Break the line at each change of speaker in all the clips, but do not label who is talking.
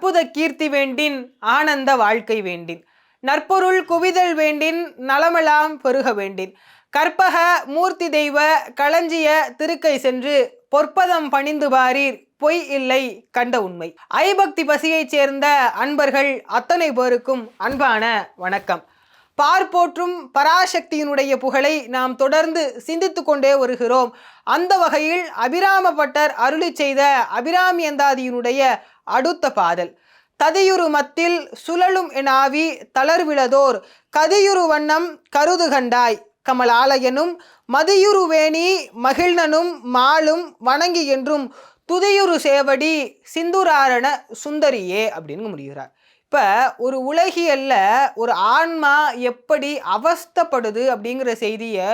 அற்புத கீர்த்தி வேண்டின் ஆனந்த வாழ்க்கை வேண்டின். நற்பொருள் குவிதல் வேண்டின் நலமெல்லாம் பெருக வேண்டின். கற்பக மூர்த்தி தெய்வ களஞ்சிய திருக்கை சென்று பொற்பதம் பணிந்து பாரீர் பொய் இல்லை கண்ட உண்மை. ஐபக்தி பசியைச் சேர்ந்த அன்பர்கள் அத்தனை பேருக்கும் அன்பான வணக்கம். பார்ப்போற்றும் பராசக்தியினுடைய புகழை நாம் தொடர்ந்து சிந்தித்து கொண்டே வருகிறோம். அந்த வகையில் அபிராம பட்டர் அருளி செய்த அபிராமி அந்தாதியினுடைய அடுத்த பாதல் ததியுரு மத்தில் சுழலும் எனாவி தளர்விழதோர் கதியுரு வண்ணம் கருது கண்டாய் கமலாலயனும் மதியுருவேணி மகிழ்னனும் மாலும் வணங்கி என்றும் துதியுரு சேவடி சிந்துராரண சுந்தரியே அப்படின்னு முடிகிறார். இப்போ ஒரு உலகியல்ல ஒரு ஆன்மா எப்படி அவஸ்தப்படுது அப்படிங்கிற செய்தியை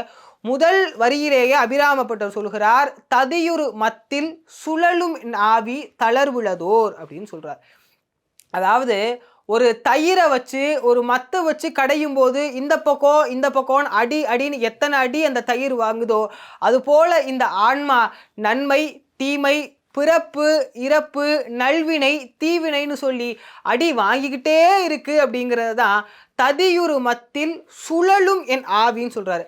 முதல் வரியிலேயே அபிராமப்பட்டவர் சொல்கிறார் ததியுரு மத்தில் சுழலும் ஆவி தளர்வுளதோர் அப்படின்னு சொல்கிறார் அதாவது ஒரு தயிரை வச்சு ஒரு மத்து வச்சு கடையும் போது இந்த பக்கம் இந்த பக்கம் அடி அடின்னு எத்தனை அடி அந்த தயிர் வாங்குதோ அதுபோல் இந்த ஆன்மா நன்மை தீமை பிறப்பு இறப்பு நல்வினை தீவினைன்னு சொல்லி அடி வாங்கிக்கிட்டே இருக்கு அப்படிங்கிறது தான் ததியுரு மத்தில் சுழலும் என் ஆவின்னு சொல்கிறாரு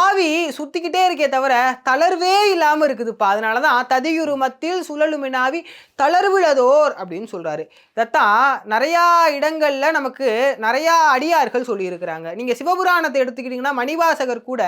ஆவி சுற்றிக்கிட்டே இருக்கே தவிர தளர்வே இல்லாமல் இருக்குதுப்பா. அதனால தான் ததியுரு மத்தில் சுழலும் என் ஆவி தளர்விழதோர் அப்படின்னு சொல்கிறாரு இதைத்தான் நிறையா இடங்களில் நமக்கு நிறையா அடியார்கள் சொல்லியிருக்கிறாங்க. நீங்கள் சிவபுராணத்தை எடுத்துக்கிட்டிங்கன்னா மணிவாசகர் கூட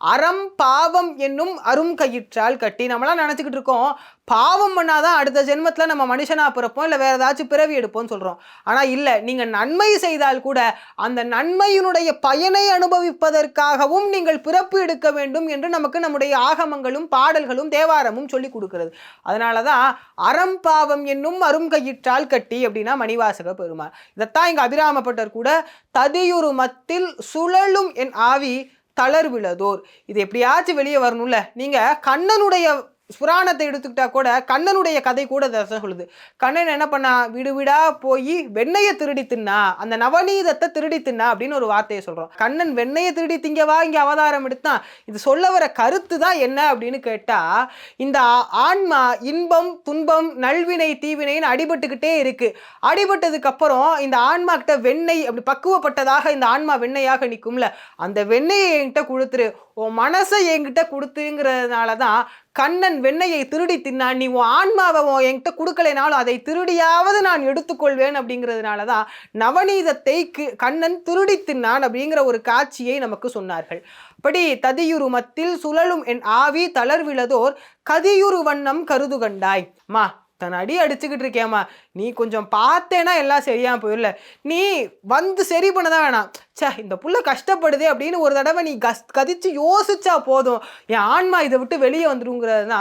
அறம் பாவம் என்னும் அரும் கயிற்றால் கட்டி நம்மளாம் நினச்சிக்கிட்டு இருக்கோம். பாவம் பண்ணாதான் அடுத்த ஜென்மத்தில் நம்ம மனுஷனாக பிறப்போம் இல்லை வேறு ஏதாச்சும் பிறவி எடுப்போம்னு சொல்கிறோம் ஆனால் இல்லை நீங்கள் நன்மை செய்தால் கூட அந்த நன்மையினுடைய பயனை அனுபவிப்பதற்காகவும் நீங்கள் பிறப்பு எடுக்க வேண்டும் என்று நமக்கு நம்முடைய ஆகமங்களும் பாடல்களும் தேவாரமும் சொல்லி கொடுக்கிறது. அதனால தான் அறம் பாவம் என்னும் அரும் கயிற்றால் கட்டி அப்படின்னா மணிவாசக பெருமாள். இதைத்தான் இங்கே அபிராமப்பட்டர் கூட ததியுரு மத்தில் சுழலும் என் ஆவி தளர்விழதோர். இது எப்படியாச்சும் வெளியே வரணும்ல. நீங்கள் கண்ணனுடைய புராணத்தை எடுத்துக்கிட்டா கூட கண்ணனுடைய கதை கூட அதை தான் சொல்லுது. கண்ணன் என்ன பண்ணா? வீடு வீடா போய் வெண்ணையை திருடி தின்னா. அந்த நவநீதத்தை திருடி தின்னா அப்படின்னு ஒரு வார்த்தையை சொல்றோம். கண்ணன் வெண்ணையை திருடி திங்கவா? இங்க அவதாரம் எடுத்தான் இது சொல்ல வர கருத்து தான் என்ன அப்படின்னு கேட்டா இந்த ஆன்மா இன்பம் துன்பம் நல்வினை தீவினைன்னு அடிபட்டுக்கிட்டே இருக்கு. அடிபட்டதுக்கு அப்புறம் இந்த ஆன்மா கிட்ட வெண்ணெய் அப்படி பக்குவப்பட்டதாக இந்த ஆன்மா வெண்ணையாக நிற்கும்ல அந்த வெண்ணெயை என்கிட்ட கொடுத்துரு. உன் மனசை என்கிட்ட கொடுத்துங்கிறதுனால தான் கண்ணன் வெண்ணையை திருடி தின்னான் நீ உன் ஆன்மாவை உன் என்கிட்ட கொடுக்கலைனாலும் அதை திருடியாவது நான் எடுத்துக்கொள்வேன் அப்படிங்கிறதுனால தான் நவநீதத்தை கண்ணன் திருடி தின்னான் அப்படிங்கிற ஒரு காட்சியை நமக்கு சொன்னார்கள். அப்படி ததியுரு மத்தில் சுழலும் என் ஆவி தளர்விழதோர் கதியுரு வண்ணம் கருது கண்டாய். மா தன் அடி அடிச்சுக்கிட்டு இருக்கேம்மா நீ கொஞ்சம் பார்த்தேன்னா எல்லாம் சரியா போயிடல நீ வந்து சரி பண்ணதான் வேணாம். ச்சே இந்த புள்ள கஷ்டப்படுதே அப்படின்னு ஒரு தடவை நீ கஸ் கதிச்சு யோசிச்சா போதும். என் ஆன்மா இதை விட்டு வெளியே வந்துருங்கிறதுனா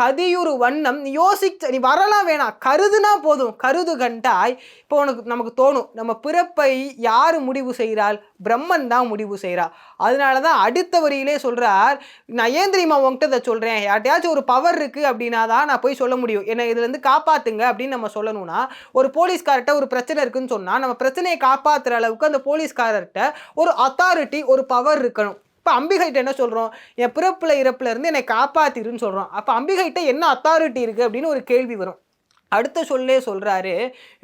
கதியுறு வண்ணம். நீ யோசிச்ச நீ வரலாம் வேணாம் கருதுனா போதும். கருது கண்டாய் இப்போ உனக்கு நமக்கு தோணும். நம்ம பிறப்பை யார் முடிவு செய்கிறாள்? பிரம்மன் தான் முடிவு செய்கிறா அதனால தான் அடுத்த வரியிலே சொல்கிறார் நான் ஏன் தெரியுமா உங்ககிட்ட இதை சொல்கிறேன் யார்ட்டையாச்சும் ஒரு பவர் இருக்குது அப்படின்னா தான் நான் போய் சொல்ல முடியும். என்னை இதுலேருந்து காப்பாற்றுங்க அப்படின்னு நம்ம சொல்லணும்னா ஒரு போலீஸ்கார்ட்ட ஒரு பிரச்சனை இருக்குன்னு சொன்னால் நம்ம பிரச்சனையை காப்பாற்றுற அளவுக்கு அந்த போலீஸ்காரர்கிட்ட ஒரு அத்தாரிட்டி ஒரு பவர் இருக்கணும். இப்போ அம்பிகைட்ட என்ன சொல்கிறோம் என் பிறப்பில் இறப்புல இருந்து என்னை காப்பாத்திருன்னு சொல்கிறோம் அப்போ அம்பிகைட்ட என்ன அத்தாரிட்டி இருக்குது அப்படின்னு ஒரு கேள்வி வரும். அடுத்த சொல்லே சொல்கிறாரு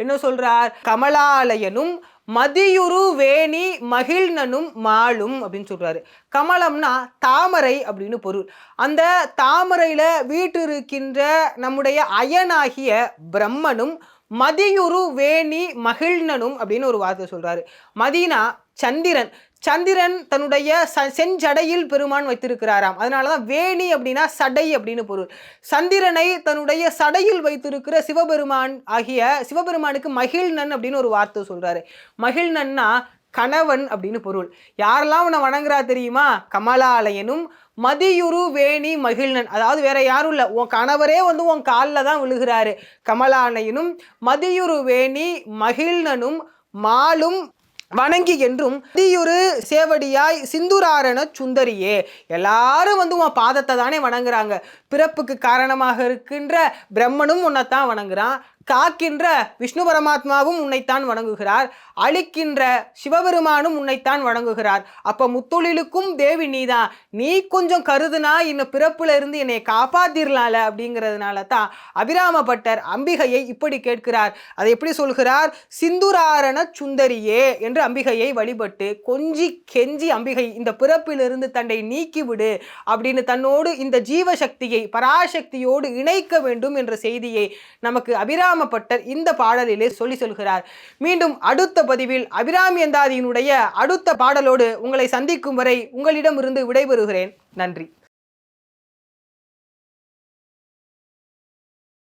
என்ன சொல்கிறார் கமலாலயனும் மதியுரு வேணி மகிழ்னனும் மாலும் அப்படின்னு சொல்கிறாரு கமலம்னா தாமரை அப்படின்னு பொருள். அந்த தாமரையில் வீற்றிருக்கின்ற நம்முடைய அயனாகிய பிரம்மனும் மதியுரு வேணி மகிழ்னனும் அப்படின்னு ஒரு வார்த்தை சொல்கிறாரு மதினா சந்திரன். சந்திரன் தன்னுடைய ச செஞ்சடையில் பெருமான் வைத்திருக்கிறாராம். அதனால தான் வேணி அப்படின்னா சடை அப்படின்னு பொருள். சந்திரனை தன்னுடைய சடையில் வைத்திருக்கிற சிவபெருமான் ஆகிய சிவபெருமானுக்கு மகிழ்நன் அப்படின்னு ஒரு வார்த்தை சொல்கிறாரு மகிழ்நன்னா கணவன் அப்படின்னு பொருள். யாரெல்லாம் உன்னை வணங்குறா தெரியுமா? கமலாலயனும் மதியுரு வேணி மகிழ்நன். அதாவது வேற யாரும் இல்லை. உன் கணவரே வந்து உன் காலில் தான் விழுகிறாரு. கமலாலயனும் மதியுரு வேணி மகிழ்நனும் மாலும் வணங்கி என்றும் தீயுரு சேவடியாய் சிந்துராரண சுந்தரியே. எல்லாரும் வந்து உன் பாதத்தை தானே வணங்குறாங்க. பிறப்புக்கு காரணமாக இருக்கின்ற பிரம்மனும் உன்னைத்தான் வணங்குறான். காக்கின்ற விஷ்ணு பரமாத்மாவும் உன்னைத்தான் வணங்குகிறார். அழிக்கின்ற சிவபெருமானும் உன்னைத்தான் வணங்குகிறார். அப்போ முத்தொழிலுக்கும் தேவி நீதான். நீ கொஞ்சம் கருதுனா இன்னும் பிறப்புல இருந்து என்னை காப்பாத்திரலால அப்படிங்கிறதுனால தான் அபிராமபட்டர் அம்பிகையை இப்படி கேட்கிறார். அதை எப்படி சொல்கிறார்? சிந்துராரண சுந்தரியே என்று அம்பிகையை வழிபட்டு கொஞ்சி கெஞ்சி அம்பிகை இந்த பிறப்பிலிருந்து தன்னை நீக்கிவிடு அப்படின்னு தன்னோடு இந்த ஜீவசக்தியை பராசக்தியோடு இணைக்க வேண்டும் என்ற செய்தியை நமக்கு அபிராமப்பட்டர் இந்த பாடலிலே சொல்லி சொல்கிறார். மீண்டும் அடுத்த பதிவில் அபிராமி அந்தாதியினுடைய அடுத்த பாடலோடு உங்களை சந்திக்கும் வரை உங்களிடமிருந்து விடைபெறுகிறேன். நன்றி.